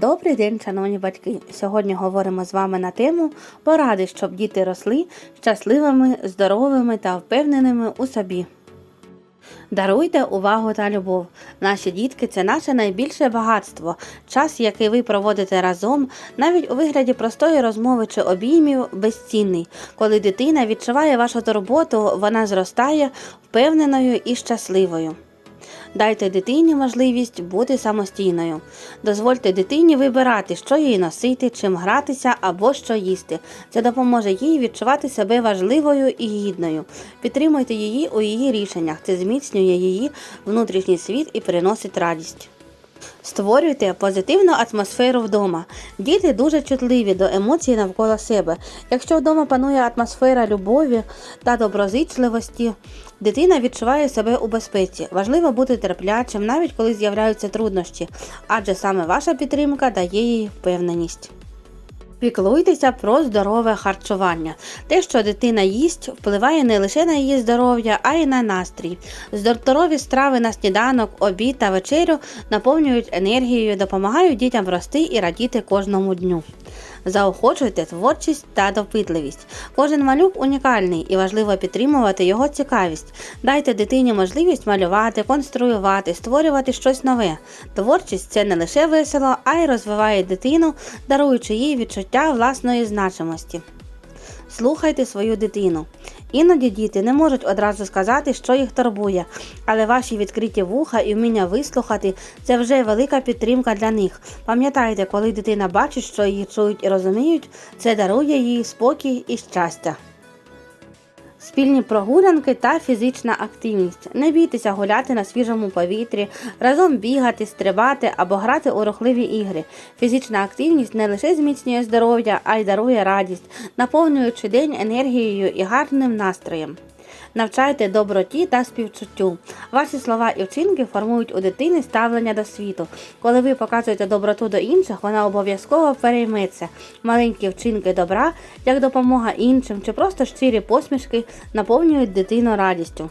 Добрий день, шановні батьки! Сьогодні говоримо з вами на тему поради, щоб діти росли щасливими, здоровими та впевненими у собі. Даруйте увагу та любов. Наші дітки це наше найбільше багатство. Час, який ви проводите разом, навіть у вигляді простої розмови чи обіймів, безцінний. Коли дитина відчуває вашу турботу, вона зростає впевненою і щасливою. Дайте дитині можливість бути самостійною. Дозвольте дитині вибирати, що їй носити, чим гратися або що їсти. Це допоможе їй відчувати себе важливою і гідною. Підтримуйте її у її рішеннях. Це зміцнює її внутрішній світ і приносить радість. Створюйте позитивну атмосферу вдома. Діти дуже чутливі до емоцій навколо себе. Якщо вдома панує атмосфера любові та доброзичливості, дитина відчуває себе у безпеці. Важливо бути терплячим, навіть коли з'являються труднощі, адже саме ваша підтримка дає їй впевненість. Піклуйтеся про здорове харчування. Те, що дитина їсть, впливає не лише на її здоров'я, а й на настрій. Здорові страви на сніданок, обід та вечерю наповнюють енергією, допомагають дітям рости і радіти кожному дню. Заохочуйте творчість та допитливість. Кожен малюк унікальний і важливо підтримувати його цікавість. Дайте дитині можливість малювати, конструювати, створювати щось нове. Творчість це не лише весело, а й розвиває дитину, даруючи їй відчуття власної значимості. Слухайте свою дитину. Іноді діти не можуть одразу сказати, що їх турбує, але ваші відкриті вуха і вміння вислухати це вже велика підтримка для них. Пам'ятайте, коли дитина бачить, що її чують і розуміють, це дарує їй спокій і щастя. Спільні прогулянки та фізична активність. Не бійтеся гуляти на свіжому повітрі, разом бігати, стрибати або грати у рухливі ігри. Фізична активність не лише зміцнює здоров'я, а й дарує радість, наповнюючи день енергією і гарним настроєм. Навчайте доброті та співчуттю. Ваші слова і вчинки формують у дитини ставлення до світу. Коли ви показуєте доброту до інших, вона обов'язково перейметься. Маленькі вчинки добра, як допомога іншим чи просто щирі посмішки наповнюють дитину радістю.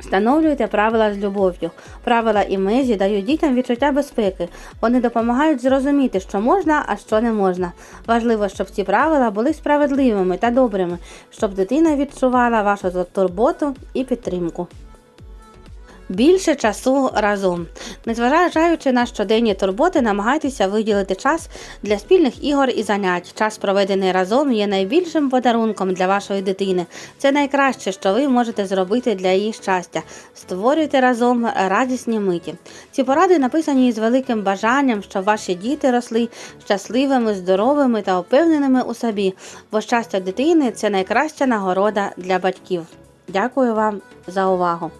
Встановлюйте правила з любов'ю. Правила і межі дають дітям відчуття безпеки. Вони допомагають зрозуміти, що можна, а що не можна. Важливо, щоб ці правила були справедливими та добрими, щоб дитина відчувала вашу турботу і підтримку. Більше часу разом. Незважаючи на щоденні турботи, намагайтеся виділити час для спільних ігор і занять. Час, проведений разом, є найбільшим подарунком для вашої дитини. Це найкраще, що ви можете зробити для її щастя. Створюйте разом радісні миті. Ці поради написані із великим бажанням, щоб ваші діти росли щасливими, здоровими та впевненими у собі. Бо щастя дитини це найкраща нагорода для батьків. Дякую вам за увагу!